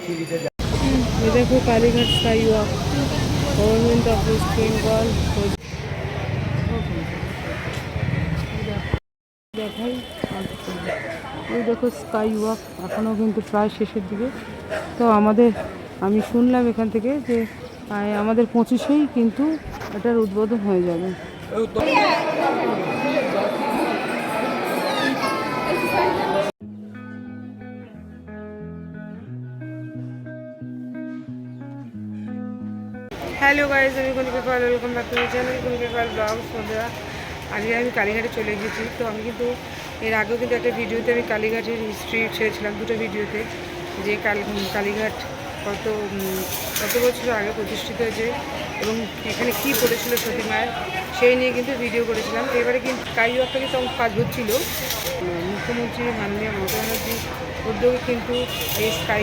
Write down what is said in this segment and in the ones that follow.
ये देखो Kalighat sky walk government of West Bengal দেখাই ওই দেখো স্কাই ওয়াক এখনও কিন্তু প্রায় শেষের দিকে তো আমাদের আমি শুনলাম এখান থেকে যে আহ, আমাদের পঁচিশেই কিন্তু এটার উদ্বোধন হয়ে যাবে হ্যালো গাইজ আমি Kanika Pal welcome back to my channel Kanika Pal vlogs বন্ধুরা আজকে আমি কালীঘাটে চলে এসেছি তো আমি কিন্তু এর আগেও কিন্তু একটা ভিডিওতে আমি কালীঘাটের হিস্ট্রি ছেড়েছিলাম, দুটো ভিডিওতে যে কালী কালীঘাট কত কত বছর আগে প্রতিষ্ঠিত হয়েছে এবং এখানে কী করেছিল সতী মায়ের, সেই নিয়ে কিন্তু ভিডিও করেছিলাম। এবারে কিন্তু ওয়াকটা কিন্তু কাজ হচ্ছিল। মুখ্যমন্ত্রী, মাননীয় মমতা ব্যানার্জি, উদ্যোগে কিন্তু এই স্কাই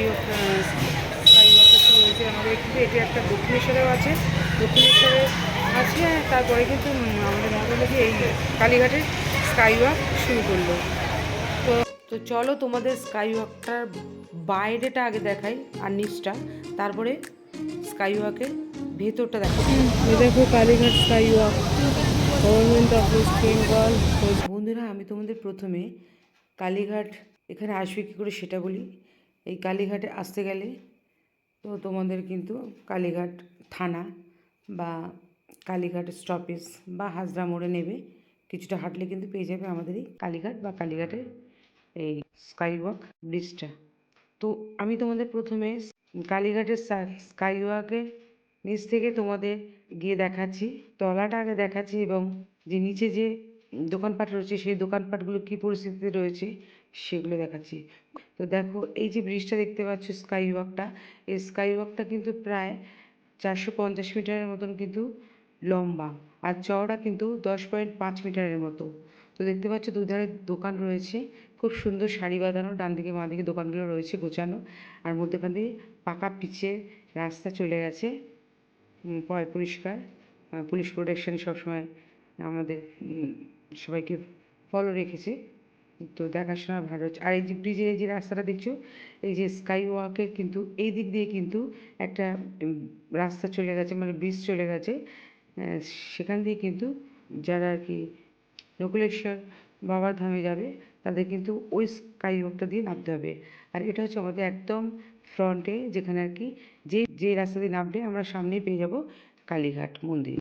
হয়েছে আমাদের কিন্তু এটি একটা দক্ষিণেশ্বরেও আছে দক্ষিণেশ্বরে আছে তারপরে কিন্তু আমাদের মহানগরী এই কালীঘাটের স্কাই ওয়াক শুরু করল। তো তো চলো তোমাদের স্কাই ওয়াকটার বাইরেটা আগে দেখাই আর নিচটা তারপরে স্কাই ওয়াকের ভেতরটা দেখো দেখো Kalighat sky walk government of West Bengal বন্ধুরা আমি তোমাদের প্রথমে কালীঘাট এখানে আসবে কী করে সেটা বলি। এই কালীঘাটে আসতে গেলে তো তোমাদের কিন্তু কালীঘাট থানা বা কালীঘাট স্টপেজ বা হাজরা মোড়ে নেবে। কিছুটা হাঁটলে কিন্তু পেয়ে যাবে আমাদের এই কালীঘাট বা কালীঘাটের এই স্কাইওয়াক ব্রিজটা তো আমি তোমাদের প্রথমে কালীঘাটের স্কাইওয়াকের নিচ থেকে তোমাদের গিয়ে দেখাচ্ছি, তলাটা আগে দেখাচ্ছি এবং যে নিচে যে দোকানপাট রয়েছে, সেই দোকানপাটগুলো কী পরিস্থিতিতে রয়েছে সেগুলো দেখাচ্ছি। তো দেখো, এই যে ব্রিজটা দেখতে পাচ্ছ স্কাই ওয়াকটা এই স্কাই ওয়াকটা কিন্তু প্রায় চারশো পঞ্চাশ মিটারের মতন কিন্তু লম্বা আর চওড়া কিন্তু দশ পয়েন্ট পাঁচ মিটারের মতো। তো দেখতে পাচ্ছ, দুধারে দোকান রয়েছে, খুব সুন্দর সারি বাঁধানো ডান দিকে বাঁ দিকে দোকানগুলো রয়েছে গোছানো আর মধ্যেখান দিয়ে পাকা পিচের রাস্তা চলে গেছে। পরিষ্কার পুলিশ প্রোটেকশন সবসময় আমাদের সবাইকে ফলো রেখেছে। তো দেখাশোনা ভালো হচ্ছে। আর এই যে ব্রিজের যে রাস্তাটা দেখছ, এই যে স্কাই ওয়াকের কিন্তু এই দিক দিয়ে কিন্তু একটা রাস্তা চলে গেছে মানে ব্রিজ চলে গেছে। সেখান দিয়ে কিন্তু যারা আর কি নকুলেশ্বর বাবার ধামে যাবে, তাদের কিন্তু ওই স্কাই ওয়াকটা দিয়ে নামতে হবে। আর এটা হচ্ছে আমাদের একদম ফ্রন্টে যেখানে আর কি যে যে রাস্তা দিয়ে নামলে আমরা সামনেই পেয়ে যাব কালীঘাট মন্দির।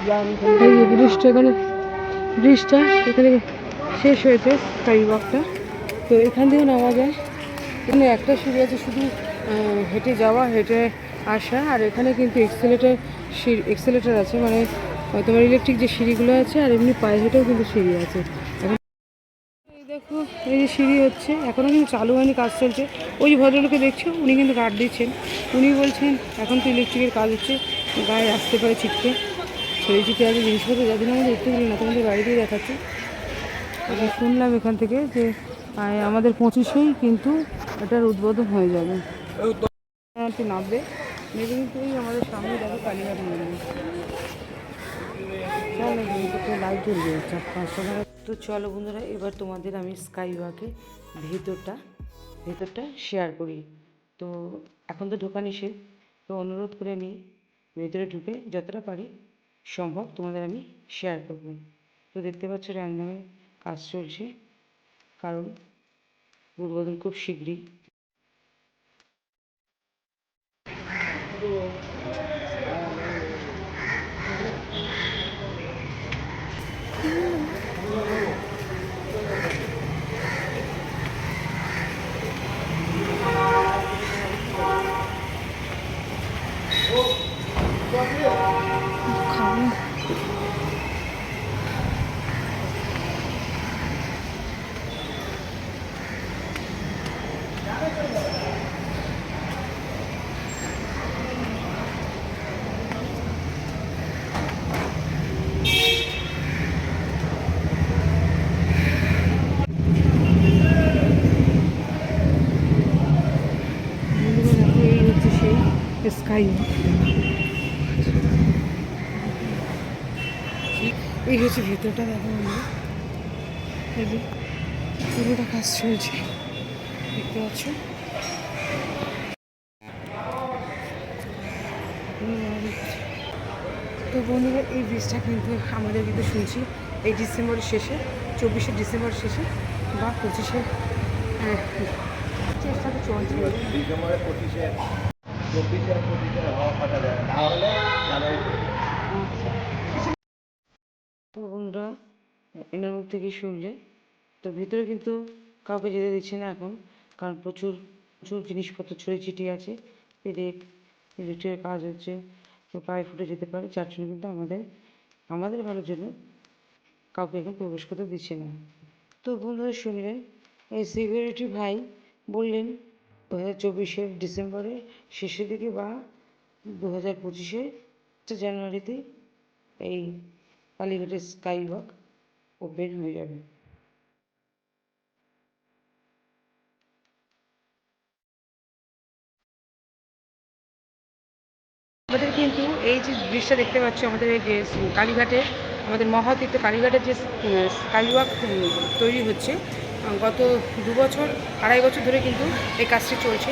ব্রিজটা এখানে ব্রিজটা এখানে শেষ হয়েছে স্কাই ওয়াকটা। তো এখান দিয়েও নামা যায়। এখানে একটা সিঁড়ি আছে, শুধু হেঁটে যাওয়া, হেঁটে আসা। আর এখানে কিন্তু এক্সেলেটার সিঁড়ি এক্সেলেটার আছে মানে তোমার ইলেকট্রিক যে সিঁড়িগুলো আছে, আর এমনি পায়ে হেঁটেও কিন্তু সিঁড়ি আছে। দেখো, এই যে সিঁড়ি হচ্ছে এখনও কিন্তু চালু হয়নি, কাজ চলছে। ওই ভদ্রলোকে দেখছ, উনি কিন্তু কাঠ দিচ্ছেন। উনি বলছেন, এখন তো ইলেকট্রিকের কাজ হচ্ছে। গায়ে আসতে পারে ছিটকে। ছেড়ে ছিটে আছে জিনিসপত্র? যাদের আমাদের দেখতে পেলি না তোমাদের বাড়িতেই দেখাচ্ছি। আমি শুনলাম এখান থেকে যে আমাদের পঁচিশেই কিন্তু এটার উদ্বোধন হয়ে যাবে। একটু নামবে। নেবে আমাদের সামনে দেখো কালীঘাট মন্দির। লাইট জ্বলবে, চার পাঁচশো তো চলো বন্ধুরা, এবার তোমাদের আমি স্কাই ওয়াকে ভেতরটা ভেতরটা শেয়ার করি। তো এখন তো ঢোকা নিষেধ। তো অনুরোধ করে নিই ভেতরে ঢুকে যতটা পারি সম্ভব, তোমাদের আমি শেয়ার করব। তো দেখতে পাচ্ছ র্যান্ডামে কাজ চলছে, কারণ উদ্বোধন খুব শীঘ্রই caiu. এই হচ্ছে ভেতরটা দেখো পুরোটা কাজ চলছে দেখতে পাচ্ছ? তো বন্ধুরা এই ব্রিজটা কিন্তু আমাদের কিন্তু শুনছি এই ডিসেম্বরের শেষে চব্বিশে ডিসেম্বর শেষে বা পঁচিশে চেষ্টা তো চলছে। ডিসেম্বরে পঁচিশে চব্বিশে পঁচিশে হওয়া ফাটা যায় তাহলে তো। বন্ধুরা এনার মুখ থেকে শুনলে তো ভিতরে কিন্তু কাউকে যেতে দিচ্ছে না এখন। কারণ প্রচুর প্রচুর জিনিসপত্র ছড়িয়ে ছিটিয়ে আছে। ইলেকট্রিকের কাজ হচ্ছে পায়ে ফুটে যেতে পারে, যার জন্য কিন্তু আমাদের আমাদের ভালোর জন্য কাউকে এখন প্রবেশ করতে দিচ্ছে না। তো বন্ধুরা শুনলেন এই সিকিউরিটি ভাই বললেন দু হাজার চব্বিশের ডিসেম্বরে শেষের দিকে বা দু হাজার পঁচিশে জানুয়ারিতে এই কালীঘাটের স্কাই ওয়াক ওপেন হয়ে যাবে। আমাদের কিন্তু এই যে ব্রিজটা দেখতে পাচ্ছি আমাদের এই যে কালীঘাটে, আমাদের মহাতীর্থ কালীঘাটের যে স্কাই তৈরি হচ্ছে গত দু বছর, আড়াই বছর ধরে কিন্তু এই কাজটি চলছে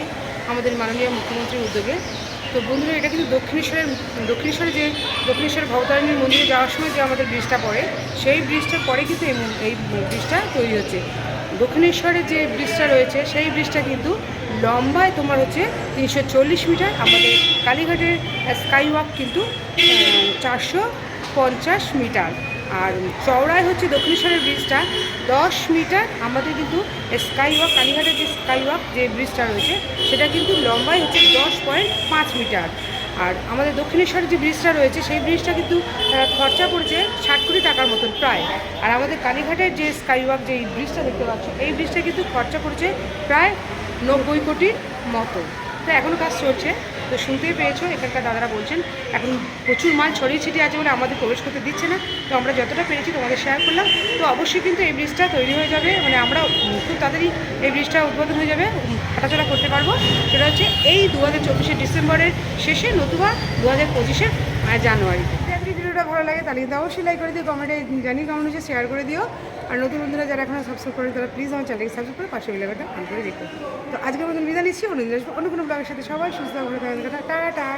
আমাদের মাননীয় মুখ্যমন্ত্রীর উদ্যোগে। তো বন্ধুরা, এটা কিন্তু দক্ষিণেশ্বরের দক্ষিণেশ্বরে যে, দক্ষিণেশ্বর ভবতারিণীর মন্দিরে যাওয়ার সময় যে আমাদের ব্রিজটা পড়ে, সেই ব্রিজটার পরে কিন্তু এই ব্রিজটা তৈরি হচ্ছে। দক্ষিণেশ্বরে যে ব্রিজটা রয়েছে, সেই ব্রিজটা কিন্তু লম্বায় তোমার হচ্ছে তিনশো চল্লিশ মিটার, আমাদের কালীঘাটের স্কাই ওয়াক কিন্তু চারশো পঞ্চাশ মিটার। আর চওড়ায় হচ্ছে দক্ষিণেশ্বরের ব্রিজটা, দশ মিটার আমাদের কিন্তু স্কাই ওয়াক কালীঘাটের যে স্কাই ওয়াক যে ব্রিজটা রয়েছে, সেটা কিন্তু লম্বায় হচ্ছে দশ পয়েন্ট পাঁচ মিটার। আর আমাদের দক্ষিণেশ্বরের যে ব্রিজটা রয়েছে, সেই ব্রিজটা কিন্তু খরচা পড়েছে ষাট কোটি টাকার মতন প্রায়। আর আমাদের কালীঘাটের যে স্কাই ওয়াক যে ব্রিজটা দেখতে পাচ্ছ, এই ব্রিজটা কিন্তু খরচা পড়েছে প্রায় নব্বই কোটির মতো। তো এখনও কাজ চলছে। তো শুনতেই পেয়েছ, এখানকার দাদারা বলছেন, এখন প্রচুর মাল ছড়িয়ে ছিটিয়ে আছে বলে আমাদের প্রবেশ করতে দিচ্ছে না। তো আমরা যতটা পেরেছি তোমাদের শেয়ার করলাম। তো অবশ্যই কিন্তু এই ব্রিজটা তৈরি হয়ে যাবে। মানে আমরা খুব তাড়াতাড়ি এই ব্রিজটা উদ্বোধন হয়ে যাবে হাঁটাচলা করতে পারব। সেটা হচ্ছে এই দু হাজার ডিসেম্বরের শেষে নতুবা দু হাজার পঁচিশে জানুয়ারিতে। যদি ভিডিওটা ভালো লাগে তাহলে কিন্তু অবশ্যই লাইক করে দিও কমেন্টে জানি কেমন হচ্ছে শেয়ার করে দিও। আর নতুন বন্ধুরা যারা এখন সাবস্ক্রাইব করে তারা প্লিজ আমার চ্যানেলকে সাবস্ক্রাইব করে পাশে বেলাটা অন করে দেখো তো আজকের মতন বিদায় নিচ্ছি, অন্য দিন অন্য কোনো ব্লগের সাথে। সবাই সুস্থ থাকেন টাটা।